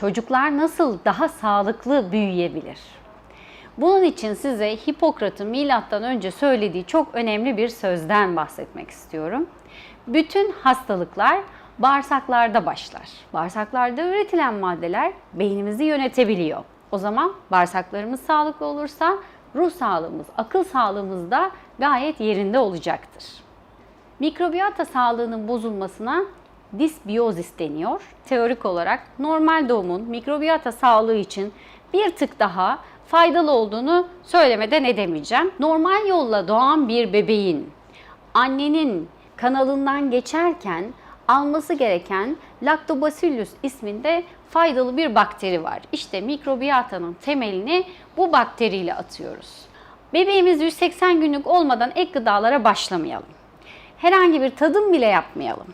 çocuklar nasıl daha sağlıklı büyüyebilir? Bunun için size Hipokrat'ın milattan önce söylediği çok önemli bir sözden bahsetmek istiyorum. Bütün hastalıklar bağırsaklarda başlar. Bağırsaklarda üretilen maddeler beynimizi yönetebiliyor. O zaman bağırsaklarımız sağlıklı olursa ruh sağlığımız, akıl sağlığımız da gayet yerinde olacaktır. Mikrobiyata sağlığının bozulmasına disbiyozis deniyor. Teorik olarak normal doğumun mikrobiyata sağlığı için bir tık daha faydalı olduğunu söylemeden edemeyeceğim. Normal yolla doğan bir bebeğin annenin kanalından geçerken alması gereken Lactobacillus isminde faydalı bir bakteri var. İşte mikrobiyatanın temelini bu bakteriyle atıyoruz. Bebeğimiz 180 günlük olmadan ek gıdalara başlamayalım. Herhangi bir tadım bile yapmayalım.